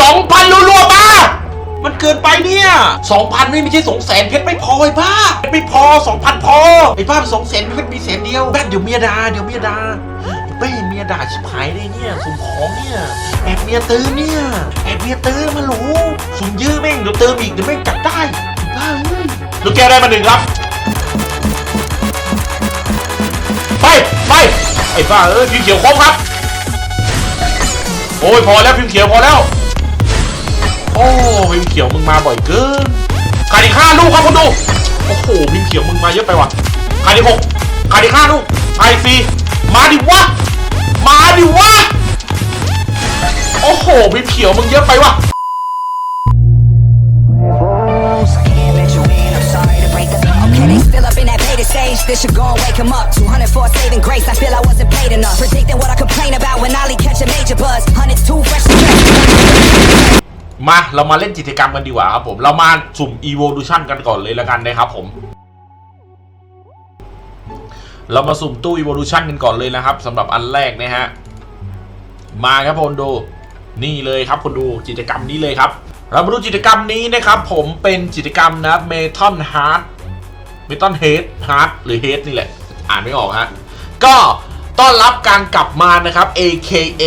สองพันรัวๆมามันเกินไปเนี่ยสองพันไม่ใช่สองแสนเพชรไม่พอไอ้บ้าเพชรไม่พอสองพันพอไอ้บ้าสองแสนเพชรมีแสนเดียวแม่เดี๋ยวเมียด่าเดี๋ยวเมียด่าเป้เมียด่าชิบหายเลยเนี่ยสุ่มของเนี่ยแอบเมียตื้อเนี่ยแอบเมียตื้อมาหรูสุ่มยื้อแม่งเดี๋ยวเติมอีกเดี๋ยวแม่งจับได้ไอ้บ้าเอ้ยลูกแกได้มาหนึ่งครับไปไปไอ้บ้าเอ้ยพิมพ์เขียวครบครับ โอ้ยพอแล้วพิมพ์เขียวพอแล้ว โอ้พิมเขียวมึงมาบ่อยเกินขาดอีกห้าลูกครับคุณดูโอ้โหพิมเขียวมึงมาเยอะไปว่ะขาดอีกหกขาดอีกห้าลูกขาดอีกสี่มาดิวะมาดิวะโอ้โหพิมเขียวมึงเยอะไปว่ะ มาเรามาเล่นกิจกรรมกันดีกว่าครับผม เรามาสุ่ม Evolution กันก่อนเลยแล้วกันนะครับผม เรามาสุ่มตู้ Evolution กันก่อนเลยนะครับสำหรับอันแรกนะฮะ มาครับคนดู นี่เลยครับคนดูกิจกรรมนี้เลยครับ เรามาดูกิจกรรมนี้นะครับ ผมเป็นกิจกรรมนะเมทัลฮาร์ดเมทัลเฮดฮาร์ดหรือเฮดนี่แหละ อ่านไม่ออกฮะ ก็ต้อนรับการกลับมานะครับ AKA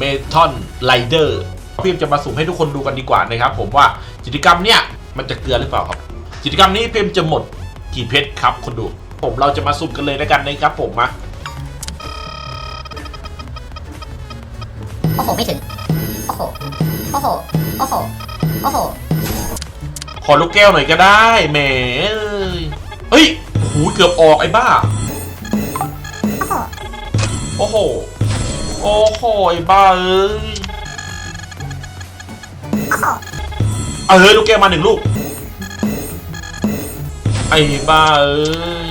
Meton Rider พี่เอ็มจะมาสุ่มให้ทุกคนดูกันดีกว่านะครับผมว่ากิจกรรมเนี้ยมันจะเกลือหรือเปล่าครับ กิจกรรมนี้พี่เอ็มจะหมดกี่เพชรครับคนดูผมเราจะมาสุ่มกันเลยแล้วกันนะครับผมมาโอ้โหไม่ถึงโอ้โหโอ้โหโอ้โหโอ้โหขอลูกแก้วหน่อยก็ได้แหมเอ้ยเฮ้ยหูเกือบออกไอ้บ้าโอ้โหโอ้โหไอ้บ้าเอ้ย เอาเฮ้ยลูกแก้วมาหนึ่งลูก ไอ้บ้าเอ้ย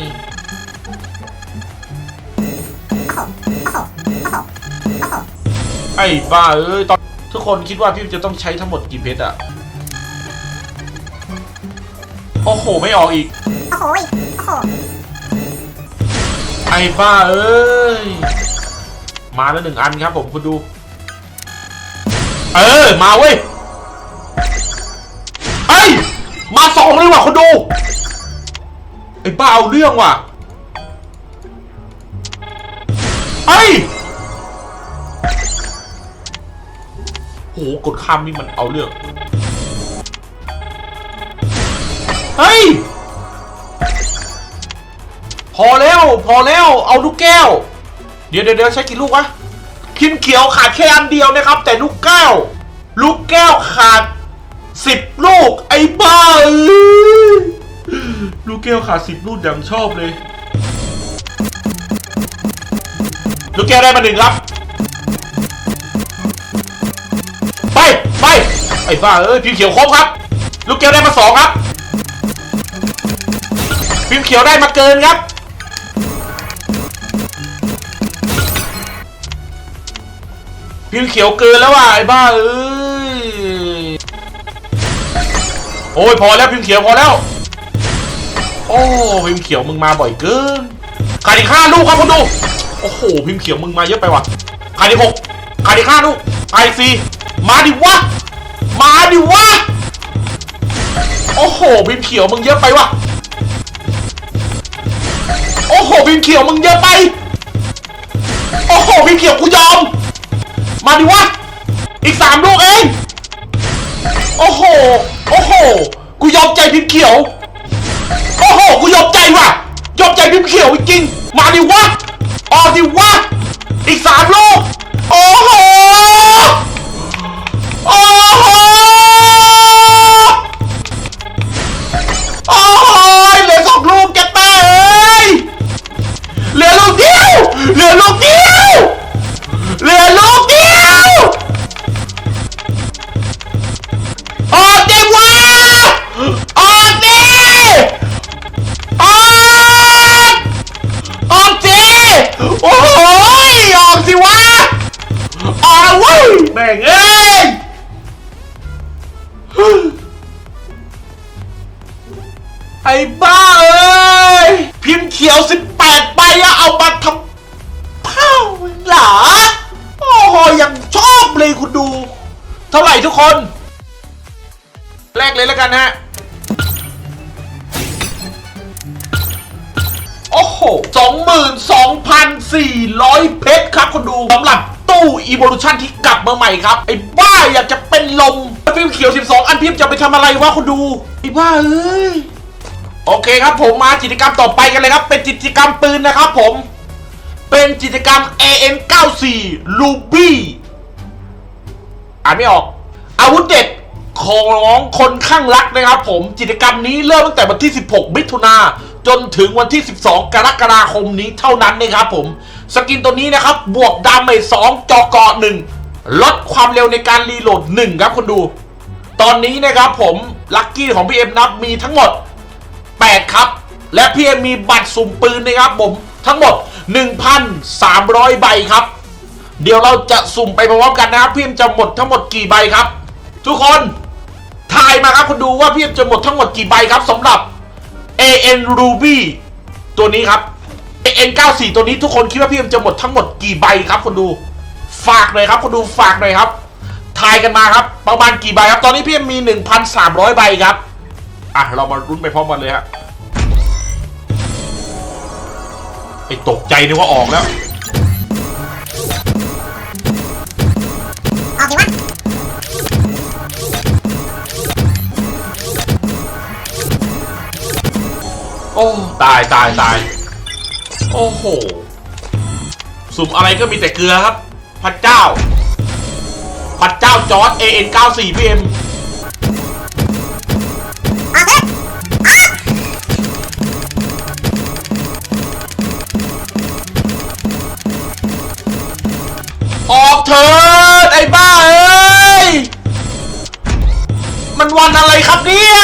ไอ้บ้าเอ้ยตอนทุกคนคิดว่าพี่จะต้องใช้ทั้งหมดกี่เพชรอะโอ้โห ไม่ออกอีก โอ้โหโอ้โหไอ้บ้าเอ้ย มาแล้วหนึ่งอันครับผมคุณดู เออ มาเว้ย ไอ้ย มาสองเลยว่ะคุณดู ไอ้บ้าเอาเรื่องว่ะไอ้ยโหกดข้ามนี่มันเอาเรื่อง เฮ้ย พอแล้ว พอแล้ว เอาลูกแก้ว เดี๋ยวเดี๋ยวใช้กี่ลูกวะพิมเขียวขาดแค่อันเดียวนะครับ แต่ลูกแก้ว ลูกแก้วขาด สิบลูก ไอ้บ้าเอ้ยลูกแก้วขาดสิบลูกอย่างชอบเลย ลูกแก้วได้มาหนึ่งครับ ไป ไป ไอ้บ้าเอ้ยพิมพ์เขียวครบครับ ลูกแก้วได้มาสองครับ พิมพ์เขียวได้มาเกินครับพิมพ์เขียวเกินแล้วว่ะไอ้บ้าเอ้ย โอ้ยพอแล้วพิมพ์เขียวพอแล้ว โอ้พิมพ์เขียวมึงมาบ่อยเกินขาดอีกห้าลูกครับคุณดู โอ้โหพิมพ์เขียวมึงมาเยอะไปว่ะขาดอีกหกขาดอีกห้าลูกขาดอีกสี่มาดิวะ มาดิวะ โอ้โหพิมพ์เขียวมึงเยอะไปว่ะ โอ้โหพิมพ์เขียวมึงเยอะไป โอ้โหพิมพ์เขียวกูยอม มาดิวะ อีกสามลูกเอง โอ้โห โอ้โห กูยอมใจพิมพ์เขียว โอ้โห กูยอมใจว่ะ ยอมใจพิมพ์เขียวจริง มาดิวะ ออกดิวะ อีกสามลูกโอ้โห โอ้โห ทุกคน แรกเลยแล้วกันฮะ โอ้โห22,400เพชรครับคนดูสำหรับตู้ Evolution ที่กลับมาใหม่ครับ ไอ้บ้าอยากจะเป็นลมฟิล์มเขียว 12 อันพิมพ์จะไปทำอะไรวะคนดู ไอ้บ้าเอ้ย โอเคครับผมมากิจกรรมต่อไปกันเลยครับ เป็นกิจกรรมปืนนะครับผม เป็นกิจกรรม AN94 Ruby อ่านไม่ออก อาวุธเด็ดของคนข้างรักนะครับ ผมกิจกรรมนี้เริ่มตั้งแต่วันที่ 16 มิถุนาจนถึงวันที่ 12 กรกฎาคมนี้เท่านั้นนะครับผม สกินตัวนี้นะครับ บวกดาเมจ2จอกอ1ลดความเร็วในการรีโหลด 1 ครับคุณดู ตอนนี้นะครับผมลัคกี้ของพี่เอ็มนับมีทั้งหมด 8 ครับ และพี่เอ็มมีบัตรสุ่มปืนนะครับผมทั้งหมด 1,300 ใบครับ เดี๋ยวเราจะสุ่มไปพร้อมกันนะครับพี่เอ็มจะหมดทั้งหมดกี่ใบครับ ทุกคนทายมาครับคุณดูว่าพี่เอ็มจะหมดทั้งหมดกี่ใบครับสำหรับ AN Ruby ตัวนี้ครับ AN 94ตัวนี้ทุกคนคิดว่าพี่เอ็มจะหมดทั้งหมดกี่ใบครับคุณดู ฝากหน่อยครับคุณดูฝากหน่อยครับทายกันมาครับ ประมาณกี่ใบครับ ตอนนี้พี่มมี1,300 ใบครับ อะ เรามารุ้นไปพร้อมกันเลยฮะไอ้ตกใจนึกว่าออกแล้ว โอ้ตายตายตายโอ้โหสุ่มอะไรก็มีแต่เกลือครับ พระเจ้า พระเจ้าจอร์ด AN 94 PM ออกเลยออกเถิดไอ้บ้าเอ้ย มันวันอะไรครับเนี่ย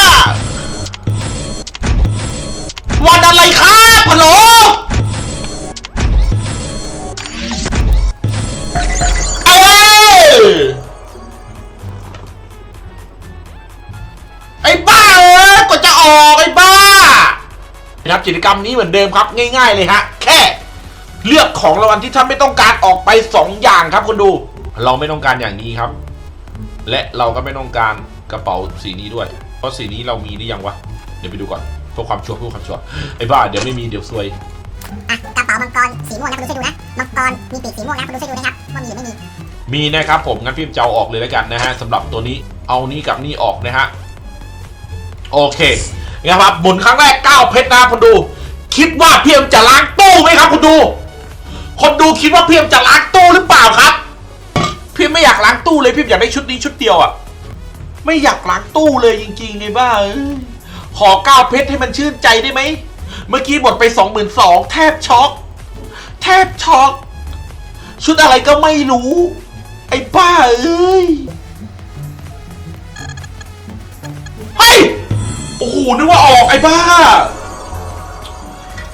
วันอะไรครับฮัลโหลเอ้ยไอ้บ้าเอ้ยกว่าจะออกไอ้บ้านะครับกิจกรรมนี้เหมือนเดิมครับง่ายๆเลยฮะ แค่เลือกของรางวัลที่ท่านไม่ต้องการออกไป 2 อย่างครับคุณดู เราไม่ต้องการอย่างนี้ครับ และเราก็ไม่ต้องการกระเป๋าสีนี้ด้วย เพราะสีนี้เรามีหรือยังวะ เดี๋ยวไปดูก่อน พื่อความชัวร์เพื่อความชัวร์ไอ้บ้าเดี๋ยวไม่มีเดี๋ยวซวยอะกระเป๋ามังกรสีม่วงนะคุณดูช่วยดูนะมังกรมีปีกสีม่วงนะคุณดูช่วยดูนะครับว่ามีหรือไม่มีมีนะครับผมงั้นพี่จะเอาออกเลยแล้วกันนะฮะสำหรับตัวนี้เอานี้กับนี่ออกนะฮะโอเคนะครับหมุนครั้งแรก9เพชรนะครับคุณดู คิดว่าพี่เอ็มจะล้างตู้ไหมครับคุณดู คนดูคิดว่าพี่เอ็มจะล้างตู้หรือเปล่าครับพี่ไม่อยากล้างตู้เลยพี่อยากได้ชุดนี้ชุดเดียวอะ่ะไม่อยากล้างตู้เลยจริงๆเลยบ้าเอ้ย ขอเก้าเพชรให้มันชื่นใจได้ไหม เมื่อกี้หมดไปสองหมื่นสองแทบช็อก แทบช็อก ชุดอะไรก็ไม่รู้ ไอ้บ้าเอ้ยเฮ้ยโอ้โหนึกว่าออกไอ้บ้า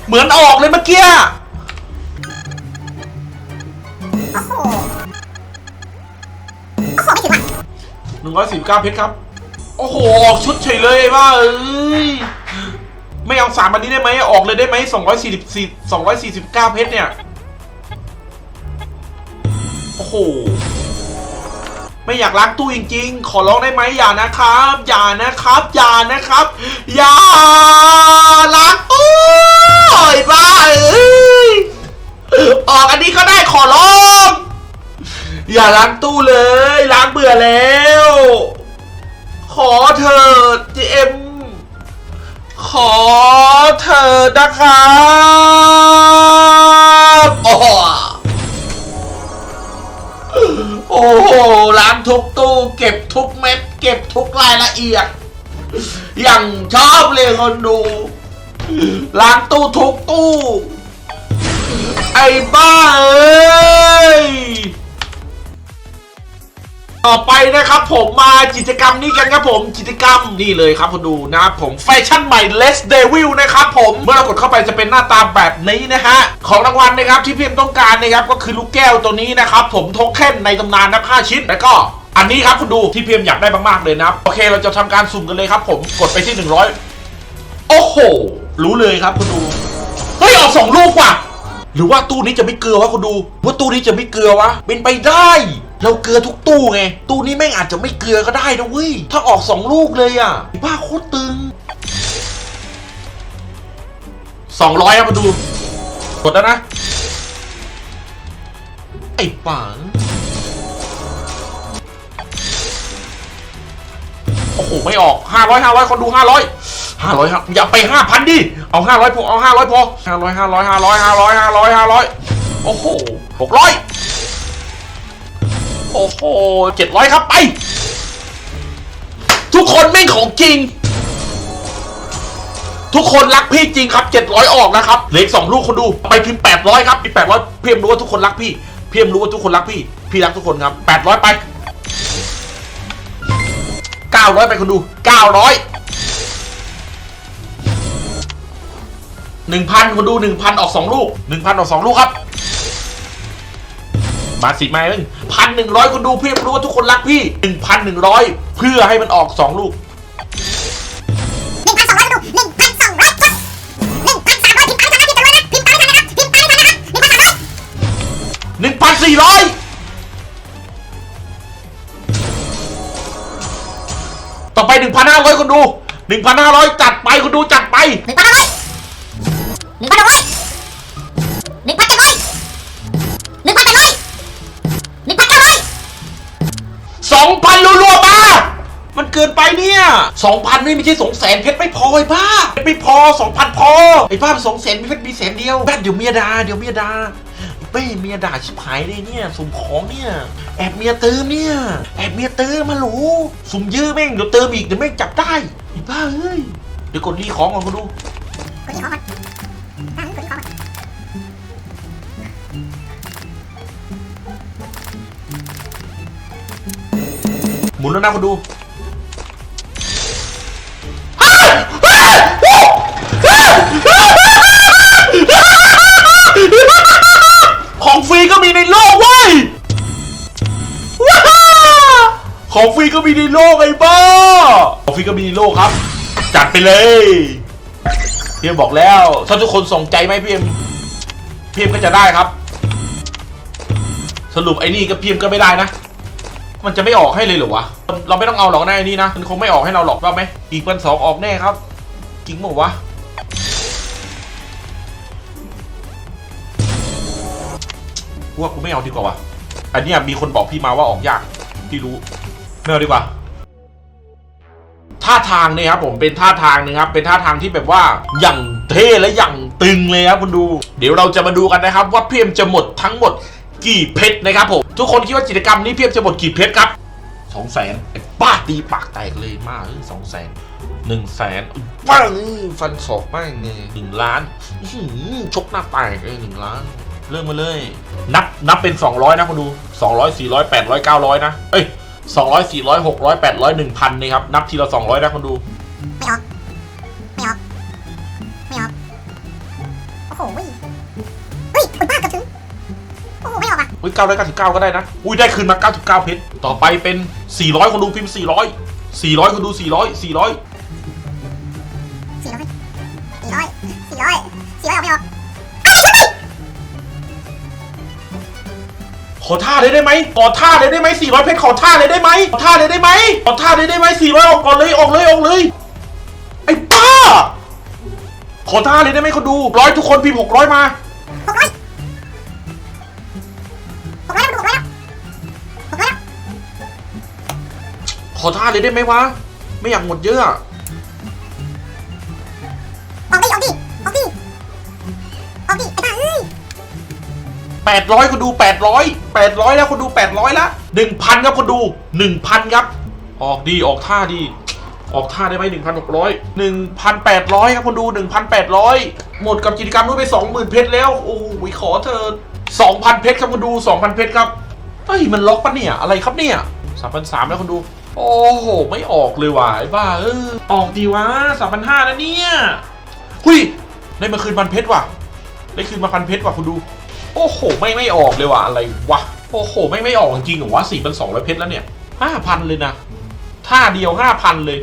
เหมือนออกเลยเมื่อกี้โอ้โหโอ้โหไม่ถึงว่ะหนึ่งร้อยสิบเก้าเพชรครับ โอ้โห ออกชุดเฉยเลยว่าเอ้ย ไม่เอาสามอันนี้ได้ไหมออกเลยได้ไหมสองร้อยสี่สิบสี่สองร้อยสี่สิบเก้าเพชรเนี่ย โอ้โห ไม่อยากล้างตู้จริง ๆ ขอร้องได้ไหมอย่านะครับ อย่านะครับ อย่านะครับ อย่าล้างตู้ไอ้บ้าเอ้ย ออกอันนี้ก็ได้ขอร้อง อย่าล้างตู้เลย ล้างเบื่อแล้ว ขอเถิดเจมขอเถิดนะครับโอ้โหโอ้โหล้างทุกตู้เก็บทุกเม็ด เก็บทุกรายละเอียด อย่างชอบเลยคนดูล้างตู้ทุกตู้ ไอ้บ้าเอ้ย ต่อไปนะครับผมมากิจกรรมนี้กันครับผมกิจกรรมนี่เลยครับคุณดูนะครับผมแฟชั่นใหม่ Les Devil นะครับผมเมื่อเรากดเข้าไปจะเป็นหน้าตาแบบนี้นะฮะของรางวัลนะครับที่พี่เอ็มต้องการนะครับก็คือลูกแก้วตัวนี้นะครับผมโทเค็นในตำนานนะ5ชิ้นแล้วก็อันนี้ครับคุณดูที่พี่เอ็มอยากได้มากๆเลยนะครับโอเคเราจะทำการสุ่มกันเลยครับ ผมกดไปที่ 100 โอ้โห รู้เลยครับคุณดูเฮ้ยออกสองลูกว่ะหรือว่าตู้นี้จะไม่เกลือวะคุณดู ว่าตู้นี้จะไม่เกลือวะเป็นไปได้ เราเกลือทุกตู้ไง ตู้นี้แม่งอาจจะไม่เกลือก็ได้นะเว้ย ถ้าออกสองลูกเลยอะไอ้บ้าโคตรตึงสองร้อยครับมาดู กดแล้วนะ ไอ้ปังโอ้โห ไม่ออกห้าร้อยห้าร้อยคนดูห้าร้อยห้าร้อยครับอย่าไปห้าพันดิ เอาห้าร้อยพอ เอาห้าร้อยพอห้าร้อยห้าร้อยห้าร้อยห้าร้อยห้าร้อยห้าร้อยโอ้โหหกร้อย โอ้โหเจ็ดร้อยครับไป ทุกคนแม่งของจริง ทุกคนรักพี่จริงครับ700ออกนะครับเหลือสองลูกคนดูไปพิมพ์800ครับอีก800พี่เอ็มรู้ว่าทุกคนรักพี่ เพี่เอ็มรู้ว่าทุกคนรักพี่ พี่รักทุกคนครับ800ไป900ไปคนดู900 1,000คนดู1,000ออกสองลูก1,000ออกสองลูกครับ มาสิมาเองพันหนึ่งร้อยคนดูพี่เอ็มรู้ว่าทุกคนรักพี่1,100เพื่อให้มันออกสองลูกหนึ่งพันสองร้อยดูหนึ่งพันสองร้อยครับหนึ่งพันสามร้อยพิมพ์ไปนะครับพิมพ์ไปนะครับพิมพ์ไปนะครับพิมพ์ไปนะครับหนึ่งพันสามร้อยหนึ่งพันสี่ร้อยต่อไปหนึ่งพันห้าร้อยคนดูหนึ่งพันห้าร้อยจัดไปคนดูจัดไปหนึ่งพันห้าร้อยหนึ่งพันหกร้อย องพันรัวๆมามันเกินไปเนี่ยสองพันไม่ใช่สองแสนเพชรไม่พอไอ้บ้าเพชรไม่พอสองพันพอไอ้บ้าสองแสนมีเพชรมีแสนเดียวแม่เดี๋ยวเมียดาเดี๋ยวเมียดาเป้เมียด่าชิบหายเลยเนี่ยสุ่มของเนี่ย แอบเมียเติมเนี่ยแอบเมียเติมมาหลูสุ่มเยอแม่งเดี๋ยวเติมอีกเดี๋ยวแม่งจับได้ไอ้บ้าเอ้ยเดี๋ยวกดรีของก่อนคนดูกดที่ของก่อน มุนแล้วนะคนดูของฟรีก็มีในโลกเว้ยของฟรีก็มีในโลกไอ้บ้าของฟรีก็มีในโลกครับ จัดไปเลยพี่เอ็มบอกแล้ว ถ้าทุกคนส่งใจไหมพี่เอ็มพี่เอ็มก็จะได้ครับ สรุปไอ้นี่ก็พี่เอ็มก็ไม่ได้นะ มันจะไม่ออกให้เลยเหรอวะ เราไม่ต้องเอาหรอกนะไอ้นี่นะ มันคงไม่ออกให้เราหรอกว่าไหมอีกวันสองออกแน่ครับ จริงบอกวะว่ากูไม่เอาดีกว่าวะอันนี้มีคนบอกพี่มาว่าออกยาก พี่รู้ไม่เอาดีกว่าท่าทางเนี่ยครับผมเป็นท่าทางนะครับเป็นท่าทางที่แบบว่าอย่างเท่และอย่างตึงเลยครับคุณดู เดี๋ยวเราจะมาดูกันนะครับ ว่าเพียมจะหมดทั้งหมด กี่เพชรนะครับผมทุกคนคิดว่ากิจกรรมนี้เพียมจะหมดกี่เพชรครับสองแสนป้าตีปากแตกเลยมากสองแสนหนึ่งแสนป้าฟันศอกมากเลยหนึ่งล้านชกหน้าแตกเลยหนึ่งล้าน เริ่มมาเลย นับนับเป็น 200 นะคุณดู200 400 800 900 นะ เอ้ย200 400 600 800 1,000นี่ครับ นับทีละ 200 นะคุณดู อ้โหไม่ออกอะอุ้ย999ก็ได้นะ อุ้ยได้คืนมา99เพชร ต่อไปเป็น400คนดูพิมพ์400 400คนดู400 400สี่ร้อยสี่ร้อยสี่ร้อยสี่ร้อยออกไม่ออกขอท่าเลยได้ไหมขอท่าเลยได้ไหม400เพชรขอท่าเลยได้ไหมขอท่าเลยได้ไหมขอท่าเลยได้ไหม400ออกก่อนเลยออกเลยออกเลย ไอ้ป้า ขอท่าเลยได้ไหมคนดูร้อยทุกคนพิมพ์600มาหกร้อย อท่าเลยได้ไหมวะ ไม่อยากหมดเยอะอะออกดิออกดิออกดิออกดิไอ้บ้าเอ้ยแปดร้อยคนดูแปดร้อยแปดร้อยแล้วคนดูแปดร้อยละหนึ่งพันครับคนดูหนึ่งพันครับ ออกดีออกท่าดี ออกท่าได้ไหมหนึ่งพันหกร้อยหนึ่งพันแปดร้อยครับคนดูหนึ่งพันแปดร้อยหมดกับกิจกรรมนู้นไปสองหมื่นเพชรแล้ว โอ้ยขอเธอสองพันเพชรครับคนดูสองพันเพชรครับเฮ้ยมันล็อกปะเนี่ยอะไรครับเนี่ยสามพันสามแล้วคนดู โอ้โห ไม่ออกเลยว่ะไอ้บ้าเออออกดีวะสามพันห้านะเนี่ยหุยได้มาคืนพันเพชรว่ะ ได้คืนมาพันเพชรว่ะคุณดู โอ้โห ไม่ไม่ออกเลยว่ะอะไรวะ โอ้โห ไม่ไม่ออกจริงเหรอวะสี่พันสองร้อยเพชรแล้วเนี่ยห้าพันเลยนะท่าเดียวห้าพันเลย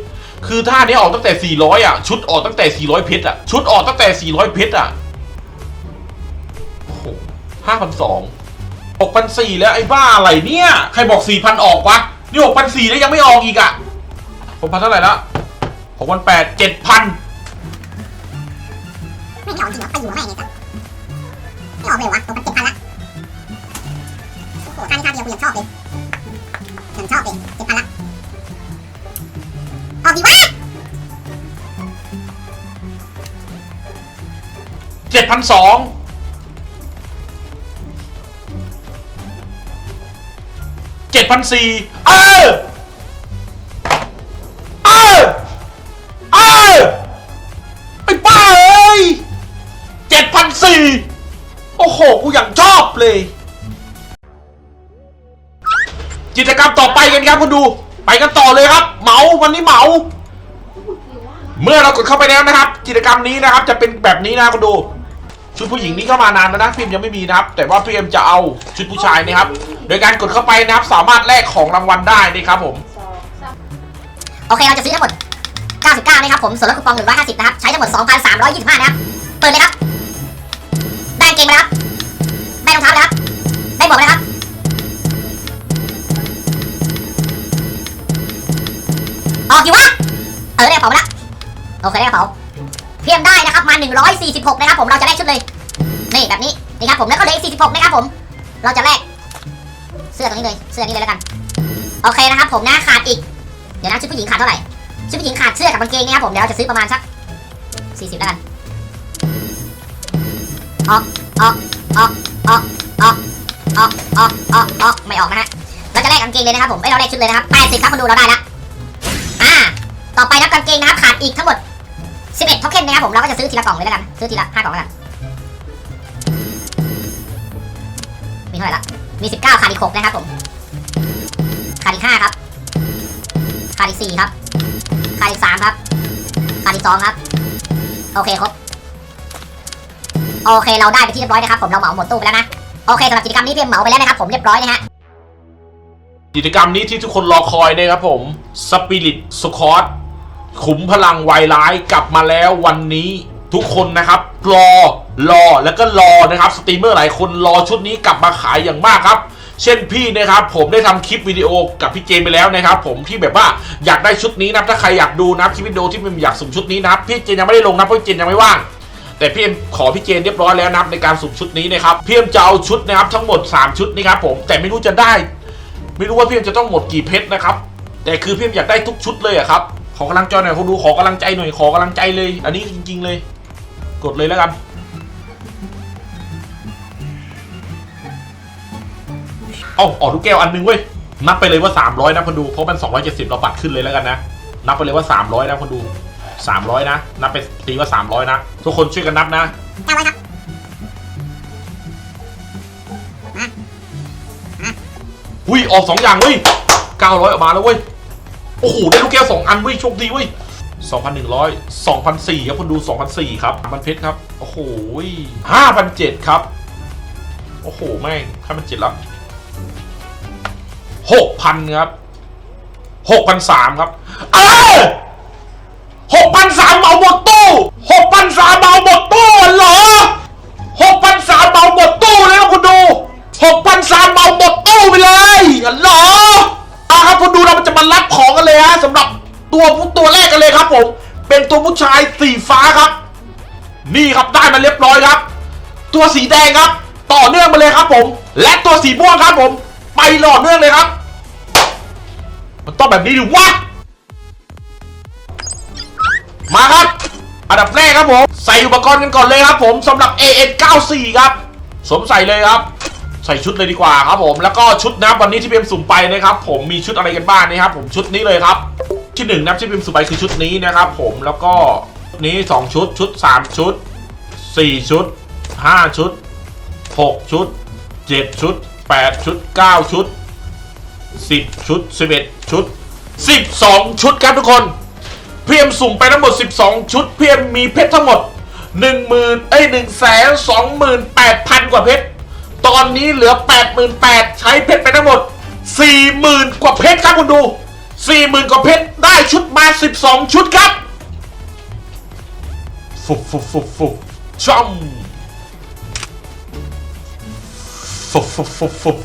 คือท่านี้ออกตั้งแต่สี่ร้อยอะ ชุดออกตั้งแต่สี่ร้อยเพชรอะ ชุดออกตั้งแต่สี่ร้อยเพชรอะโอ้โหห้าพันสองหกพันสี่แล้วไอ้บ้าอะไรเนี่ย ใครบอกสี่พันออกวะ นี่หกพันสี่แล้วยังไม่ออกอีกอะหกพันเท่าไหร่ละหกพันแปดเจ็ดพันไม่ออกจริงเหรอไปอยู่ไม่ไงจ๊ะไม่ออกเลยวะตัวมันเจ็ดพันละโอ้โหท่านี้ท่าเดียวกูยังชอบเลยยังชอบเลยเจ็ดพันละออกดีวะเจ็ดพันสอง เจ็ดพันสี่เออเออเออไอ้ป้าเอ้ยเจ็ดพันสี่โอ้โห กูอย่างชอบเลย กิจกรรมต่อไปกันครับคุณดู ไปกันต่อเลยครับ เหมาวันนี้เหมา เมื่อเรากดเข้าไปแล้วนะครับ กิจกรรมนี้นะครับ จะเป็นแบบนี้นะคุณดู ชุดผู้หญิงนี่เข้ามานานแล้วนะพิมยังไม่มีนะครับ แต่ว่าพี่เอ็มจะเอาชุดผู้ชายนะครับ ดยการกดเข้าไปนะครับสามารถแลกของรางวัลได้นะครับผมโอเคเราจะซื้อทั้งหมด 99นะครับผม ส่วนลดคูปอง 150 นะครับ ใช้ทั้งหมด 2,325 นะครับ เปิดเลยครับ ได้กางเกมแล้วครับ ได้รองเท้าแล้วครับ ได้หมวกแล้วครับ ออกอยู่วะ เออได้กระเป๋าแล้วโอเคได้กระเป๋า เพียมได้นะครับ มา 146 นะครับผม เราจะแลกชุดเลย นี่แบบนี้ นี่ครับผม แล้วก็เหลย46 นะครับผม เราจะแลก เสื้อตรงนี้เลย เสื้อนี้เลยแล้วกัน โอเคนะครับผมนะขาดอีก เดี๋ยวนะชุดผู้หญิงขาดเท่าไหร่ ชุดผู้หญิงขาดเสื้อกับกางเกงนะครับผม เดี๋ยวเราจะซื้อประมาณสัก40แล้วกัน ออกออกออกออกออกออกออกออกออกไม่ออกนะฮะ เราจะแลกกางเกงเลยนะครับผมเอ้ยเราแลกชุดเลยนะครับ80ครับคนดูเราได้ละอ่า ต่อไปนับกางเกงนะครับขาดอีกทั้งหมด11โทเค็นนะครับผมเราก็จะซื้อทีละกล่องเลยแล้วกัน ซื้อทีละ5กล่องแล้วกัน มีเท่าไหร่ละ มี 19ขาดอีก6นะครับผมขาดอีก5ครับขาดอีก4ครับขาดอีก3ครับขาดอีก2ครับ โอเคครบโอเคเราได้ไปที่เรียบร้อยนะครับผมเราเหมาหมดตู้ไปแล้วนะโอเคสำหรับกิจกรรมนี้เพียงเหมาไปแล้วนะครับผมเรียบร้อยนะฮะกิจกรรมนี้ที่ทุกคนรอคอยนะครับผมสปิริตสคอตขุมพลังวายร้ายกลับมาแล้ววันนี้ทุกคนนะครับรอ รอแล้วก็รอนะครับสตรีมเมอร์หลายคนรอชุดนี้กลับมาขายอย่างมากครับ เช่นพี่นะครับผมได้ทำคลิปวิดีโอกับพี่เจมไปแล้วนะครับผมที่แบบว่าอยากได้ชุดนี้นับถ้าใครอยากดูนะครับคลิปวิดีโอที่มันอยากสุ่มชุดนี้นับพี่เจนยังไม่ได้ลงนะเพราะพี่เจนยังไม่ว่างแต่พี่เอ็มขอพี่เจนเรียบร้อยแล้วนะครับในการสุ่มชุดนี้นะครับพี่เอ็มจะเอาชุดนะครับทั้งหมด 3 ชุดนี่ครับผมแต่ไม่รู้จะได้ ไม่รู้ว่าพี่เอ็มจะต้องหมดกี่เพชรนะครับแต่คือพี่เอ็มอยากได้ทุกชุดเลยอะครับขอกำลังใจหน่อยคนดูขอกำลังใจหน่อยขอกำลังใจเลย อันนี้จริง ๆ เลย กดเลยแล้วกัน เอาออกทุกแก้วอันหนึงเว้ยนับไปเลยว่า 300 นะคนดูเพราะมัน 270 เราปัดขึ้นเลยแล้วกันนะ นับไปเลยว่า 300 นะคนดู 300 นะ นับไปตีว่า 300 นะ ทุกคนช่วยกันนับนะเก้าร้อยครับอุ้ยออกสองอย่างเว้ยเก้าร้อยออกมาแล้วเว้ย โอ้โห ได้ลูกแก้วสองอันเว้ยโชคดีเว้ยสองพันหนึ่งร้อยสองพันสี่ครับคนดูสองพันสี่ครับพันเพชรครับ โอ้โหห้าพันเจ็ดครับ โอ้โห แม่งห้าพันเจ็ดแล้ว หกพันครับหกพันสามครับ เออหกพันสามเหมาหมดตู้หกพันสามเหมาหมดตู้เหรอหกพันสามเหมาหมดตู้เลยครับคุณดูหกพันสามเหมาหมดตู้ไปเลยเหรออะครับคุณดูเราจะมารับของกันเลยฮะสำหรับตัวผู้ตัวแรกกันเลยครับผม เป็นตัวผู้ชายสีฟ้าครับ นี่ครับได้มาเรียบร้อยครับ ตัวสีแดงครับ ต่อเนื่องมาเลยครับผม และตัวสีม่วงครับผม หล่อเนื่องเลยครับ มันต้องแบบนี้ดิวะ มาครับ อันดับแรกครับผม ใส่อุปกรณ์กันก่อนเลยครับผมสำหรับ AN94 ครับสวมใส่เลยครับ ใส่ชุดเลยดีกว่าครับผม แล้วก็ชุดนะวันนี้ที่เพียมสุ่มไปนะครับ ผมมีชุดอะไรกันบ้างนะครับผมชุดนี้เลยครับ ที่หนึ่งนะที่เพียมสุ่มไปคือชุดนี้นะครับ ผมแล้วก็นี้สองชุดชุดสามชุดสี่ชุดห้าชุดหกชุดเจ็ดชุด แปดชุดเก้าชุดสิบชุดสิบเอ็ดชุดสิบสองชุดครับทุกคน เพียมสุ่มไปทั้งหมด 12 ชุด เพียมมีเพชรทั้งหมด 1 0 0 0 0เอ้ย1 2 8 0 0 0 กว่าเพชร ตอนนี้เหลือ 88,000ใช้เพชรไปทั้งหมด 40,000 กว่าเพชรครับคุณดู 40,000 กว่าเพชร ได้ชุดมา 12 ชุดครับ ฟุบฟุบฟุบฟุบช่อม ฟุบฟุบฟุบ